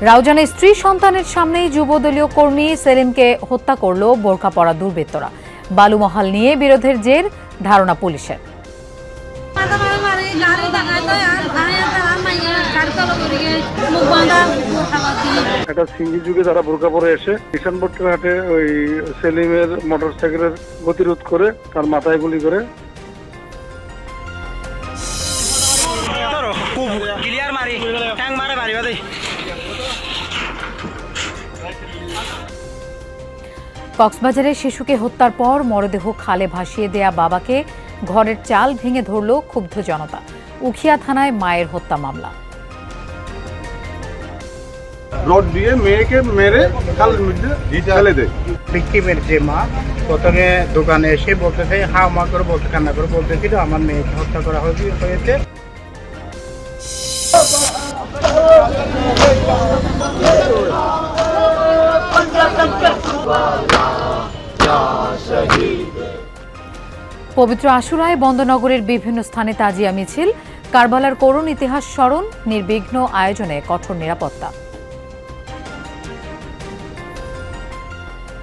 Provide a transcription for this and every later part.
রাউজানে স্ত্রী সন্তানের সামনেই যুবদলীয় কর্মী সেলিমকে হত্যা করল বোরকা পরা দুর্বৃত্তরা। বালুমহাল নিয়ে বিরোধের জের ধারণা পুলিশের। মারা মারি একটা সিঙ্গি যুগে তারা বোরকা পরে এসে কিষানপট্টের হাটে ওই সেলিমের মোটর সাইকেলের গতিরোধ করে তার মাথায় গুলি করে। ক্লিয়ার মারি ট্যাং মারে কক্সবাজারে শিশুকে হত্যার পর মরদেহ খালে ভাসিয়ে দেয়া বাবাকে ঘরের চাল ভেঙে ধরল ক্ষুব্ধ জনতা। উখিয়া থানায় মায়ের হত্যা মামলা। রড দিয়ে মেয়েকে মেরে খালের মধ্যে ফেলে দেয়। ভিক্টিমের যে মা প্রথমে দোকানে এসে বলতেছে হা মা করে বলতে কান্না করে বলতেছিল আমার মেয়েকে হত্যা করা হয়েছে হয়েছে। পবিত্র আশুরায় বন্দনগরের বিভিন্ন স্থানে তাজিয়া মিছিল কারবালার করুণ ইতিহাস স্মরণ নির্বিঘ্ন আয়োজনে কঠোর নিরাপত্তা।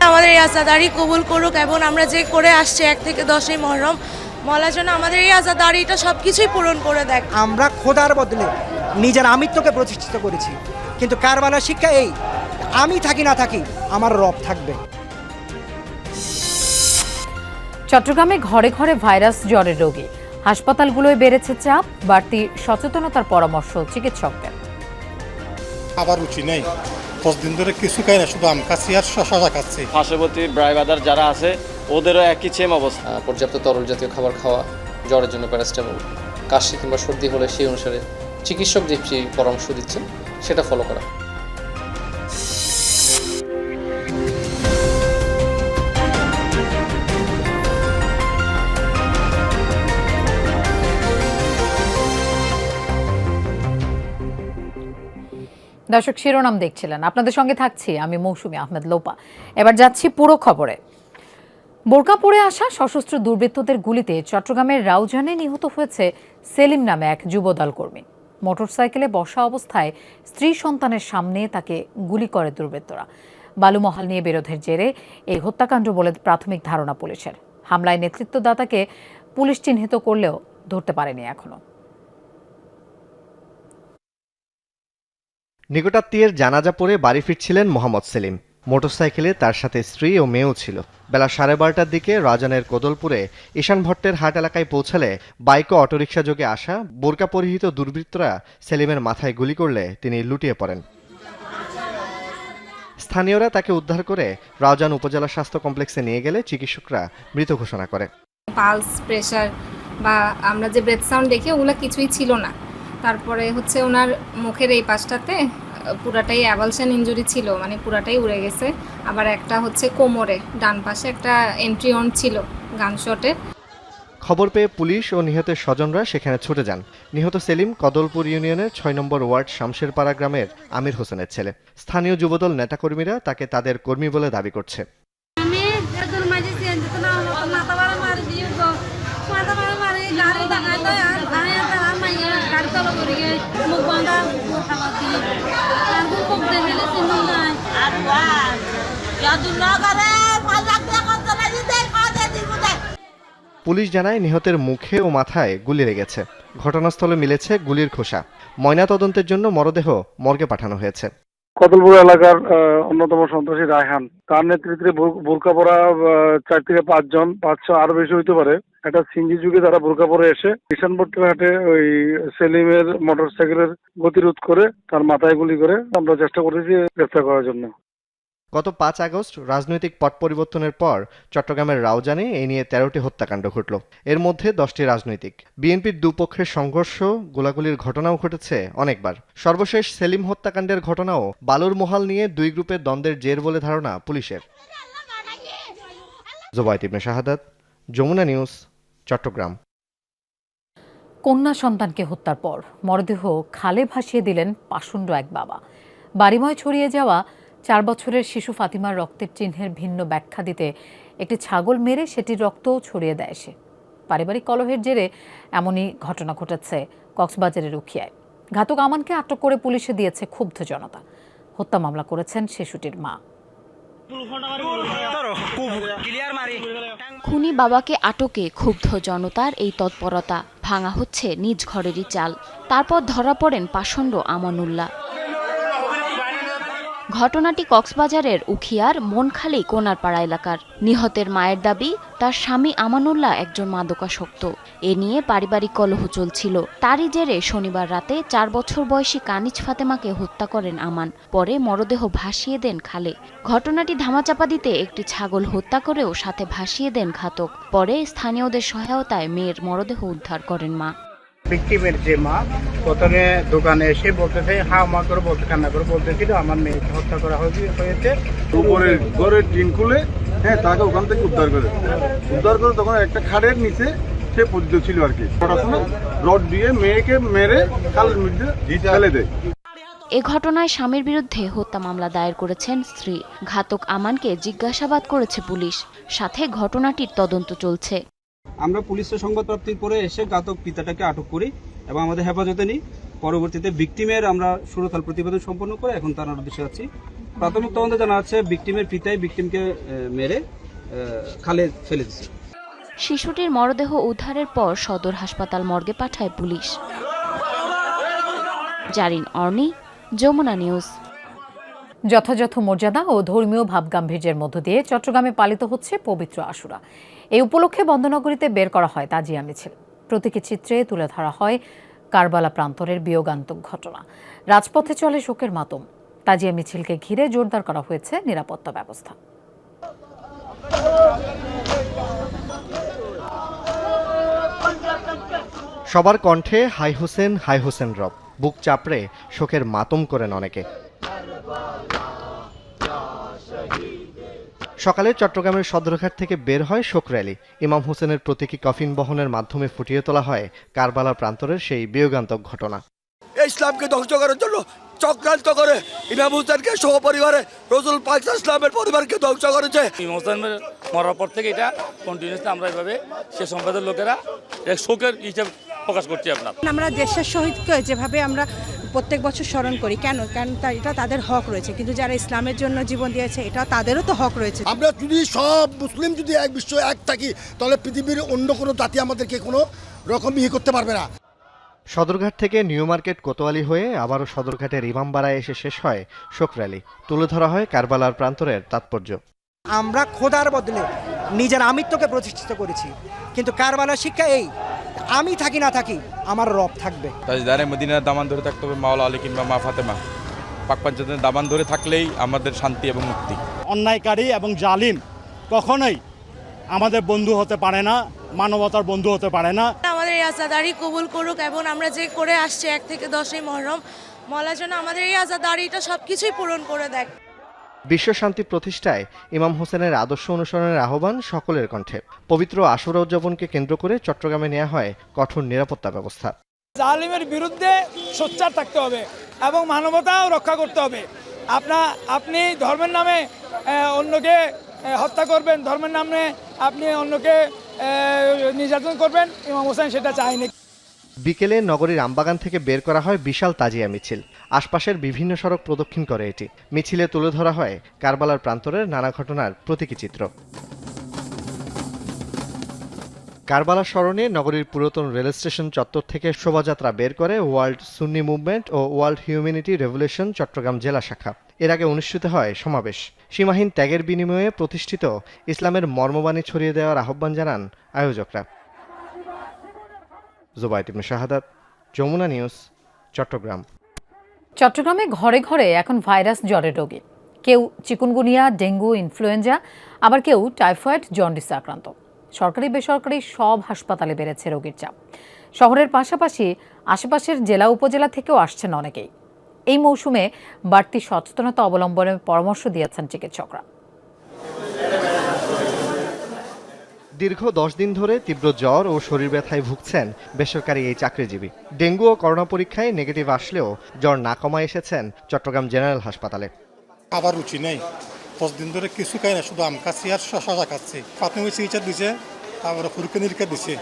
আমাদের এই আজাদারি কবুল করুক এবং আমরা যে করে আসছি এক থেকে দশই মহরম মলা যেন আমাদের এই আজাদারিটা সব কিছুই পূরণ করে দেখ। আমরা খোদার বদলে নিজের আমিত্বকে প্রতিষ্ঠিত করেছি। কিন্তু কারবালার শিক্ষা এই আমি থাকি না থাকি আমার রব থাকবে। চট্টগ্রামে ঘরে ঘরে ভাইরাস জ্বরের রোগী। হাসপাতালগুলোয় বেড়েছে চাপ বাড়তি সচেতনতার পরামর্শ চিকিৎসকদের। খাবার রুচি নেই। দশ দিন ধরে কিছু খাই না শুধু আম খাচ্ছি আর শশা খাচ্ছি। পার্শ্ববর্তী ব্রাইবাদার যারা আছে ওদেরও একই সেম অবস্থা। পর্যাপ্ত তরল জাতীয় খাবার খাওয়া জ্বরের জন্য প্যারাস্টামল কাশি কিংবা সর্দি হলে সেই অনুসারে চিকিৎসক যে পরামর্শ দিচ্ছেন সেটা ফলো করা। দর্শক শিরোনাম দেখছিলেন। আপনাদের সঙ্গে থাকছি আমি মৌসুমী আহমেদ লোপা। এবার যাচ্ছি পুরো খবরে। বোরকা পরে আসা সশস্ত্র দুর্বৃত্তদের গুলিতে চট্টগ্রামের রাউজানে নিহত হয়েছে সেলিম নামে এক যুবদল কর্মী। মোটরসাইকেলে বসা অবস্থায় স্ত্রী সন্তানের সামনে তাকে গুলি করে দুর্বৃত্তরা। বালুমহাল নিয়ে বিরোধের জেরে এই হত্যাকাণ্ড বলে প্রাথমিক ধারণা পুলিশের। হামলায় নেতৃত্বদাতাকে পুলিশ চিহ্নিত করলেও ধরতে পারেনি এখনও। নিকটাত্মীয়ের জানাজা পড়ে বাড়ি ফিরছিলেন মোহাম্মদ সেলিম। মোটরসাইকেলে তার সাথে স্ত্রী ও মেয়েও ছিল। বেলা সাড়ে বারোটার দিকে রাজানের কোদলপুরে ঈশান ভট্টের হাট এলাকায় পৌঁছালে বাইক ও অটোরিকশা যোগে আসা বোরকা পরিহিত দুর্বৃত্তরা সেলিমের মাথায় গুলি করলে তিনি লুটিয়ে পড়েন। স্থানীয়রা তাকে উদ্ধার করে রাউজান উপজেলা স্বাস্থ্য কমপ্লেক্সে নিয়ে গেলে চিকিৎসকরা মৃত ঘোষণা করে পালস প্রেশার বা আমরা যে ব্রেথ সাউন্ড দেখি, ওগুলো কিছুই ছিল না। তারপরে হচ্ছে ওনার মুখের এই পাশটাতে পুরাটাই অ্যাভালশন ইঞ্জুরি ছিল মানে পুরাটাই উড়ে গেছে। আবার একটা হচ্ছে কোমরে ডান পাশে একটা এন্ট্রি অন ছিল গান শটের খবর পেয়ে পুলিশ ও নিহতের স্বজনরা সেখানে ছুটে যান। নিহত সেলিম কদলপুর ইউনিয়নের ছয় নম্বর ওয়ার্ড শামশেরপাড়া গ্রামের আমির হোসেনের ছেলে। স্থানীয় যুবদল নেতাকর্মীরা তাকে তাদের কর্মী বলে দাবি করছে। মাঝে আর দিয়ে পুলিশ জানায় নিহতের মুখে ও মাথায় গুলি লেগেছে। ঘটনাস্থলে মিলেছে গুলির খোসা। ময়নাতদন্তের জন্য মরদেহ মর্গে পাঠানো হয়েছে। কদলপুর এলাকার আহ, অন্যতম সন্ত্রাসী রায়হান। তার নেতৃত্বে বোর- বোরকা পরা চার থেকে পাঁচজন পাঁচশো আরও বেশি হইতে পারে। একটা সিঙ্গি যুগে তারা বোরকা পরে এসে কিষানপট্টের হাটে ওই সেলিমের মোটর সাইকেলের গতিরোধ করে তার মাথায় গুলি করে আমরা চেষ্টা করেছি গ্রেফতার করার জন্য। গত পাঁচ আগস্ট রাজনৈতিক পট পরিবর্তনের পর চট্টগ্রামের রাউজানে এই নিয়ে তেরোটি হত্যাকাণ্ড ঘটল। এর মধ্যে দশটি রাজনৈতিক। বিএনপির দুপক্ষের সংঘর্ষ গোলাগুলির ঘটনাও ঘটেছে অনেকবার। সর্বশেষ সেলিম হত্যাকাণ্ডের ঘটনাও বালুর মহাল নিয়ে দুই গ্রুপের দ্বন্দ্বের জের বলে ধারণা পুলিশের। জোবায়ত ইবনে শাহাদাত যমুনা নিউজ চট্টগ্রাম। কন্যা সন্তানকে হত্যার পর মরদেহ খালে ভাসিয়ে দিলেন পাষণ্ড এক বাবা। বাড়িময় ছড়িয়ে যাওয়া চার বছরের শিশু ফাতিমার রক্তের চিহ্নের ভিন্ন ব্যাখ্যা দিতে একটি ছাগল মেরে সেটির রক্তও ছড়িয়ে দেয় সে। পারিবারিক কলহের জেরে এমনই ঘটনা ঘটেছে কক্সবাজারের উখিয়ায়। ঘাতক আমানকে আটক করে পুলিশে দিয়েছে ক্ষুব্ধ জনতা। হত্যা মামলা করেছেন শিশুটির মা। খুনি বাবাকে আটকে ক্ষুব্ধ জনতার এই তৎপরতা। ভাঙা হচ্ছে নিজ ঘরেরই চাল। তারপর ধরা পড়েন পাষণ্ড আমানুল্লাহ। ঘটনাটি কক্সবাজারের উখিয়ার মনখালি কোনারপাড়া এলাকার। নিহতের মায়ের দাবি, তার স্বামী আমানুল্লাহ একজন মাদকাসক্ত। এ নিয়ে পারিবারিক কলহ চলছিল। তারই জেরে শনিবার রাতে চার বছর বয়সী কানিজ ফাতেমাকে হত্যা করেন আমান। পরে মরদেহ ভাসিয়ে দেন খালে। ঘটনাটি ধামাচাপা দিতে একটি ছাগল হত্যা করেও সাথে ভাসিয়ে দেন ঘাতক। পরে স্থানীয়দের সহায়তায় মেয়ের মরদেহ উদ্ধার করেন মা। ভিক্টিমের যে মা প্রথমে দোকানে এসে বলতেছে হা মা করে বলতে কান্না করে বলতেছিল আমার মেয়েকে হত্যা করা হয়েছে হয়েছে। উপরে ঘরের টিন খুলে হ্যাঁ তাকে ওখান থেকে উদ্ধার করে। উদ্ধার করে তখন একটা খাড়ের নিচে সে পতিত ছিল আর কি। পড়াশোনা রড দিয়ে মেয়েকে মেরে খালের মধ্যে ফেলে দেয়। এ ঘটনায় স্বামীর বিরুদ্ধে হত্যা মামলা দায়ের করেছেন স্ত্রী। ঘাতক আমানকে জিজ্ঞাসাবাদ করেছে পুলিশ। সাথে ঘটনাটির তদন্ত চলছে। আমরা পুলিশের সংবাদ প্রাপ্তির পরে এসে ঘাতক পিতাটাকে আটক করি এবং আমাদের হেফাজতে নিই। পরবর্তীতে ভিকটিমের আমরা সুরতাল প্রতিবেদন সম্পন্ন করে এখন তার উদ্দেশ্যে আছি। প্রাথমিক তদন্তে জানা যাচ্ছে ভিকটিমের পিতাই ভিকটিমকে মেরে খালে ফেলে দিচ্ছে শিশুটির মরদেহ উদ্ধারের পর সদর হাসপাতাল মর্গে পাঠায় পুলিশ। জারিন অর্নি, যমুনা নিউজ। যথাযথ মর্যাদা ও ধর্মীয় ভাবগাম্ভীর্যের মধ্য দিয়ে চট্টগ্রামে পালিত হচ্ছে পবিত্র আশুরা। এই উপলক্ষে বন্দনগরীতে বের করা হয় তাজিয়া মিছিল। প্রতীকী চিত্রে তুলে ধরা হয় কারবালা প্রান্তরের বিয়োগান্তক ঘটনা। রাজপথে চলে শোকের মাতম। তাজিয়া মিছিলকে ঘিরে জোরদার করা হয়েছে নিরাপত্তা ব্যবস্থা। সবার কণ্ঠে হাই হোসেন হাই হোসেন রব। বুক চাপড়ে শোকের মাতম করেন অনেকে। সকালে চট্টগ্রামের সদরঘাট থেকে বের হয় শোক র্যালি। ইমাম হোসেনের প্রতীকী কফিন বহনের মাধ্যমে ফুটিয়ে তোলা হয় কারবালা প্রান্তরের সেই বিয়োগান্তক ঘটনা। ইসলামকে ধ্বংস করার জন্য চক্রান্ত করে ইমাম হুসেনকে সহপরিবারে রসুল পাক ইসলামের পরিবারকে ধ্বংস করেছে। ইমাম হোসেন মরার পর থেকে এটা কন্টিনিউসলি আমরা এভাবে সে সম্প্রদায়ের লোকেরা এক শোকের হিসাব প্রকাশ করছি আপনার। আমরা দেশের শহীদকে যেভাবে আমরা প্রত্যেক বছর স্মরণ করি। কেন? কারণ তা- এটা তাদের হক রয়েছে। কিন্তু যারা ইসলামের জন্য জীবন দিয়েছে এটা তাদেরও তো হক রয়েছে। আমরা যদি সব মুসলিম যদি এক বিশ্ব এক থাকি তাহলে পৃথিবীর অন্য কোনো জাতি আমাদেরকে কোনো রকম ইয়ে করতে পারবে না। সদরঘাট থেকে নিউ মার্কেট কোতোয়ালি হয়ে আবারও সদরঘাটের ইমামবাড়ায় এসে শেষ হয় শোক র্যালি। তুলে ধরা হয় কারবালার প্রান্তরের তাৎপর্য। আমরা খোদার বদলে নিজের আমিত্বকে প্রতিষ্ঠিত করেছি। কিন্তু কারবালার শিক্ষা এই আমি থাকি না থাকি আমার রব থাকবে। তাজদারে মদিনার দামান ধরে থাকতে হবে মাওলা আলী কিংবা মা ফাতেমা। পাক পাঞ্চাতের দামান ধরে থাকলেই আমাদের শান্তি এবং মুক্তি। অন্যায়কারী এবং জালিম কখনোই আমাদের বন্ধু হতে পারে না মানবতার বন্ধু হতে পারে না। আমাদের এই আজাদারি কবুল করুক এবং আমরা যে করে আসছি এক থেকে দশই মহরম মলার জন্য আমাদের এই আজাদারিটা সব কিছুই পূরণ করে দেয়। বিশ্ব শান্তি প্রতিষ্ঠায় ইমাম হোসেনের আদর্শ অনুসরণের আহ্বান সকলের কণ্ঠে। পবিত্র আশুরা উদযাপনকে কেন্দ্র করে চট্টগ্রামে নেওয়া হয় কঠোর নিরাপত্তা ব্যবস্থা। জালিমের বিরুদ্ধে সোচ্চার থাকতে হবে এবং মানবতাও রক্ষা করতে হবে। আপনার আপনি ধর্মের নামে অন্যকে হত্যা করবেন, ধর্মের নামে আপনি অন্যকে নির্যাতন করবেন, ইমাম হোসেন সেটা চায়নি। বিকেলে নগরীর আমবাগান থেকে বের করা হয় বিশাল তাজিয়া মিছিল। আশপাশের বিভিন্ন সড়ক প্রদক্ষিণ করে এটি। মিছিলে তুলে ধরা হয় কারবালার প্রান্তরের নানা ঘটনার প্রতীকী চিত্র। কারবালা স্মরণে নগরীর পুরাতন রেল স্টেশন চত্বর থেকে শোভাযাত্রা বের করে ওয়ার্ল্ড সুন্নি মুভমেন্ট ও ওয়ার্ল্ড হিউম্যানিটি রেভলিউশন চট্টগ্রাম জেলা শাখা। এর আগে অনুষ্ঠিত হয় সমাবেশ। সীমাহীন ত্যাগের বিনিময়ে প্রতিষ্ঠিত ইসলামের মর্মবাণী ছড়িয়ে দেওয়ার আহ্বান জানান আয়োজকরা। জোবাইত ইবনে শাহাদাত যমুনা নিউজ, চট্টগ্রাম। চট্টগ্রামে ঘরে ঘরে এখন ভাইরাস জ্বরের রোগী। কেউ চিকুনগুনিয়া, ডেঙ্গু, ইনফ্লুয়েঞ্জা, আবার কেউ টাইফয়েড, জন্ডিস আক্রান্ত। সরকারি বেসরকারি সব হাসপাতালে বেড়েছে রোগীর চাপ। শহরের পাশাপাশি আশেপাশের জেলা উপজেলা থেকেও আসছেন অনেকেই। এই মৌসুমে বাড়তি সচেতনতা অবলম্বনের পরামর্শ দিয়েছেন চিকিৎসকরা। দীর্ঘ দশ দিন ধরে তীব্র জ্বর ও শরীর ব্যথায় ভুগছেন বেসরকারি এই চাকরিজীবী। ডেঙ্গু ও করোনা পরীক্ষায় নেগেটিভ আসলেও জ্বর না কমায় এসেছেন চট্টগ্রাম জেনারেল হাসপাতালে। আবার রুচি নেই। দশ দিন ধরে কিছু খাই না, শুধু আম খাচ্ছি আর শশা খাচ্ছি। প্রাথমিক চিকিৎসা দিছে, তারপরে পরীক্ষা নিরীক্ষা দিছে।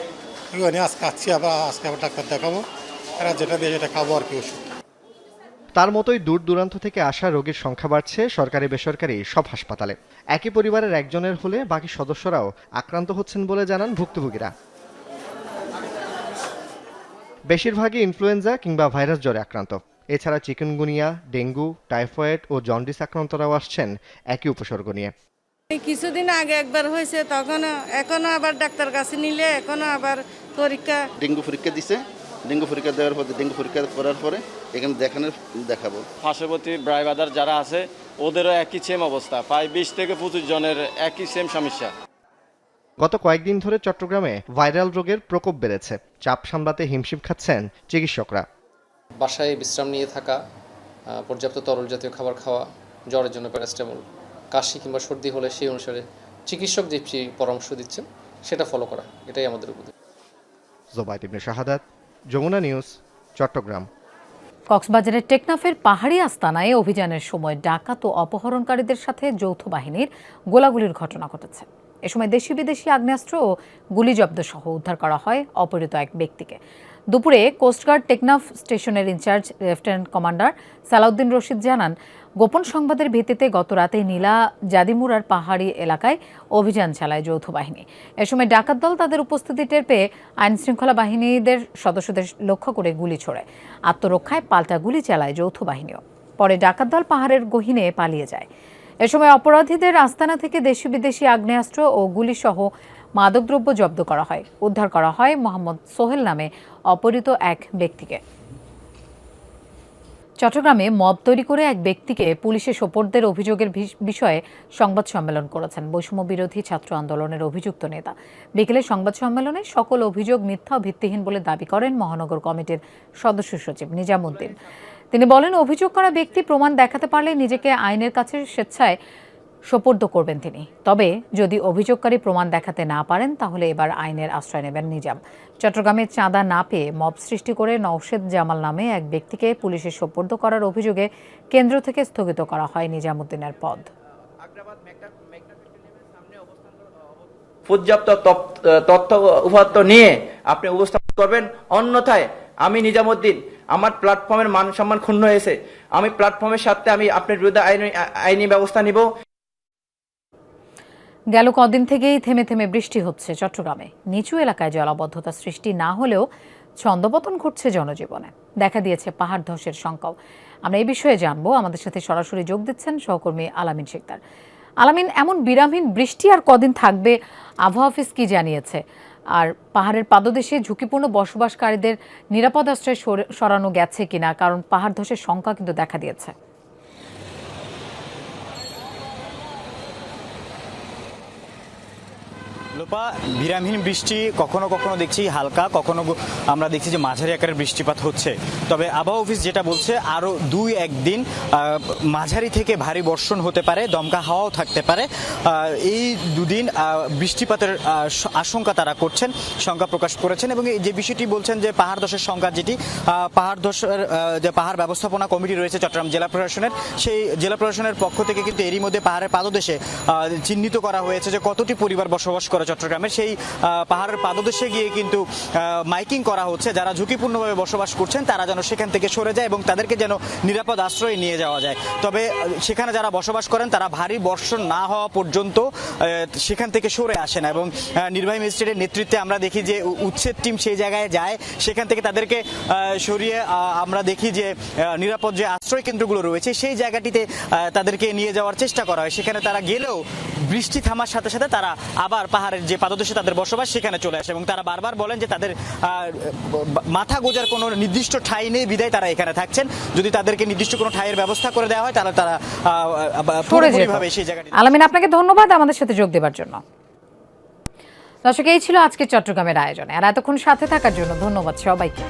আজকে খাচ্ছি, আবার আজকে আবার ডাক্তার দেখাবো। এরা যেটা দিয়ে যেটা খাব আর কি ওষুধ। তার মতোই দূর দূরান্ত থেকে আসা রোগীর সংখ্যা বাড়ছে সরকারি বেসরকারি সব হাসপাতালে। একই পরিবারের একজনের হলে বাকি সদস্যরাও আক্রান্ত হচ্ছেন বলে জানান ভুক্তভোগীরা। বেশিরভাগই ইনফ্লুয়েঞ্জা কিংবা ভাইরাস জ্বরে আক্রান্ত। এছাড়া চিকেনগুনিয়া ডেঙ্গু টাইফয়েড ও জন্ডিস আক্রান্তরাও আসছেন একই উপসর্গ নিয়ে। এই কিছুদিন আগে একবার হয়েছে তখনও এখনও আবার ডাক্তার কাছে নিলে এখনও আবার পরীক্ষা ডেঙ্গু পরীক্ষা দিছে। ডেঙ্গু পরীক্ষা দেওয়ার পরে ডেঙ্গু পরীক্ষা করার পরে এখানে দেখানোর দেখাবো। পার্শ্ববর্তী ব্রাইবাদার যারা আছে ওদেরও একই সেম অবস্থা। প্রায় বিশ থেকে পঁচিশ জনের একই সেম সমস্যা। গত কয়েকদিন ধরে চট্টগ্রামে ভাইরাল রোগের প্রকোপ বেড়েছে। চাপ সামলাতে হিমশিম খাচ্ছেন চিকিৎসকরা। বাসায় বিশ্রাম নিয়ে থাকা পর্যাপ্ত তরল জাতীয় খাবার খাওয়া জ্বরের জন্য প্যারাস্টামল কাশি কিংবা সর্দি হলে সেই অনুসারে চিকিৎসক যে পরামর্শ দিচ্ছেন সেটা ফলো করা। এটাই আমাদের উপদেশ। জোবাইদ ইবনে শাহাদাত যমুনা নিউজ, চট্টগ্রাম। কক্সবাজারের টেকনাফের পাহাড়ি আস্তানায় অভিযানের সময় ডাকাত ও অপহরণকারীদের সাথে যৌথ বাহিনীর গোলাগুলির ঘটনা ঘটেছে। এ সময় দেশি বিদেশি আগ্নেয়াস্ত্র ও গুলি জব্দ সহ উদ্ধার করা হয় অপহৃত এক ব্যক্তিকে। দুপুরে কোস্টগার্ড টেকনাফ স্টেশনের incharge lieutenant commander Salauddin Rashid জানান গোপন সংবাদের ভিত্তিতে গত রাতে নীলা জাদিমুরার পাহাড়ি এলাকায় অভিযান চালায় যৌথ বাহিনী। এ সময় ডাকাত দল তাদের উপস্থিতি টের পেয়ে আইন শৃঙ্খলা বাহিনীদের সদস্যদের লক্ষ্য করে গুলি ছোড়ে। আত্মরক্ষায় পাল্টা গুলি চালায় যৌথ বাহিনীও। পরে ডাকাত দল পাহাড়ের গহিনে পালিয়ে যায়। এ সময় অপরাধীদের আস্তানা থেকে দেশি বিদেশি আগ্নেয়াস্ত্র ও গুলিসহ মাদকদ্রব্য জব্দ করা হয়। উদ্ধার করা হয় মোহাম্মদ সোহেল নামে অপহৃত এক ব্যক্তিকে। চট্টগ্রামে মব তৈরি করে এক ব্যক্তিকে পুলিশে সোপর্দের অভিযোগের বিষয়ে সংবাদ সম্মেলন করেছেন বৈষম্য বিরোধী ছাত্র আন্দোলনের অভিযুক্ত নেতা। বিকেলে সংবাদ সম্মেলনে সকল অভিযোগ মিথ্যা ও ভিত্তিহীন বলে দাবি করেন মহানগর কমিটির সদস্য সচিব নিজামুদ্দিন। তিনি বলেন, অভিযোগ করা ব্যক্তি প্রমাণ দেখাতে পারলে নিজেকে আইনের কাছে স্বেচ্ছায় সোপর্দ করবেন তিনি। তবে যদি অভিযোগকারী প্রমাণ দেখাতে না পারেন, তাহলে এবার আইনের আশ্রয় নেবেন নিজাম। চট্টগ্রামে চাঁদা না পেয়ে মব সৃষ্টি করে নওশেদ জামাল নামে এক ব্যক্তিকে পুলিশে সোপর্দ করার অভিযোগে কেন্দ্র থেকে স্থগিত করা হয় নিজামুদ্দিনের পদ। পর্যাপ্ত তথ্য উপাত্ত নিয়ে আপনি উপস্থাপন করবেন। অন্যথায় আমি নিজামুদ্দিন, আমার প্ল্যাটফর্মের মান সম্মান ক্ষুণ্ণ হয়েছে। আমি প্ল্যাটফর্মের সাথে আমি আপনার বিরুদ্ধে আইনি আইনি ব্যবস্থা নিব। গেল কদিন থেকেই থেমে থেমে বৃষ্টি হচ্ছে চট্টগ্রামে। নিচু এলাকায় জলাবদ্ধতা সৃষ্টি না হলেও ছন্দপতন ঘটছে জনজীবনে। দেখা দিয়েছে পাহাড় ধসের শঙ্কাও আমরা এই বিষয়ে জানব। আমাদের সাথে সরাসরি যোগ দিচ্ছেন সহকর্মী আলামিন শিকদার আলামিন, এমন বিরামহীন বৃষ্টি আর কদিন থাকবে? আবহাওয়া অফিস কি জানিয়েছে? আর পাহাড়ের পাদদেশে ঝুঁকিপূর্ণ বসবাসকারীদের নিরাপদ আশ্রয় সরে- সরানো গেছে কিনা? কারণ পাহাড় ধসের শঙ্কা কিন্তু দেখা দিয়েছে। লোপা বিরামহীন বৃষ্টি কখনো কখনো দেখছি হালকা কখনো আমরা দেখছি যে মাঝারি আকারের বৃষ্টিপাত হচ্ছে। তবে আবহাওয়া অফিস যেটা বলছে আরও দুই একদিন মাঝারি থেকে ভারী বর্ষণ হতে পারে দমকা হাওয়াও থাকতে পারে। এই দুদিন বৃষ্টিপাতের আশঙ্কা তারা করছেন শঙ্কা প্রকাশ করেছেন এবং যে বিষয়টি বলছেন যে পাহাড় ধসের সংখ্যা যেটি পাহাড় আহ, যে পাহাড় ব্যবস্থাপনা কমিটি রয়েছে চট্টগ্রাম জেলা প্রশাসনের সেই জেলা প্রশাসনের পক্ষ থেকে কিন্তু এরই মধ্যে পাহাড়ের পাদদেশে চিহ্নিত করা হয়েছে যে কতটি পরিবার বসবাস করে চট্টগ্রামের সেই পাহাড়ের পাদদেশে গিয়ে কিন্তু মাইকিং করা হচ্ছে। যারা ঝুঁকিপূর্ণভাবে বসবাস করছেন, তারা যেন সেখান থেকে সরে যায় এবং তাদেরকে যেন নিরাপদ আশ্রয়ে নিয়ে যাওয়া যায়। তবে সেখানে যারা বসবাস করেন, তারা ভারী বর্ষণ না হওয়া পর্যন্ত সেখান থেকে সরে আসে না এবং নির্বাহী ম্যাজিস্ট্রেটের নেতৃত্বে আমরা দেখি যে উচ্ছেদ টিম সেই জায়গায় যায়। সেখান থেকে তাদেরকে সরিয়ে আমরা দেখি যে নিরাপদ যে আশ্রয় কেন্দ্রগুলো রয়েছে, সেই জায়গাটিতে তাদেরকে নিয়ে যাওয়ার চেষ্টা করা হয়। সেখানে তারা গেলেও বৃষ্টি থামার সাথে সাথে তারা আবার পাহাড়ের যে পাদদেশে তাদের বসবাস সেখানে চলে আসে এবং তারা বারবার বলেন যে তাদের মাথা গোজার কোনো নির্দিষ্ট ঠাঁই নেই বিদায় তারা এখানে থাকছেন। যদি তাদেরকে নির্দিষ্ট কোনো ঠাইয়ের ব্যবস্থা করে দেওয়া হয় তাহলে তারা পুরোপুরিভাবে সেই জায়গাটি আলামিন আপনাকে ধন্যবাদ আমাদের সাথে যোগ দেওয়ার জন্য। দর্শক এই ছিল আজকে চট্টগ্রামের আয়োজনে। আর এতক্ষণ সাথে থাকার জন্য ধন্যবাদ সবাইকে।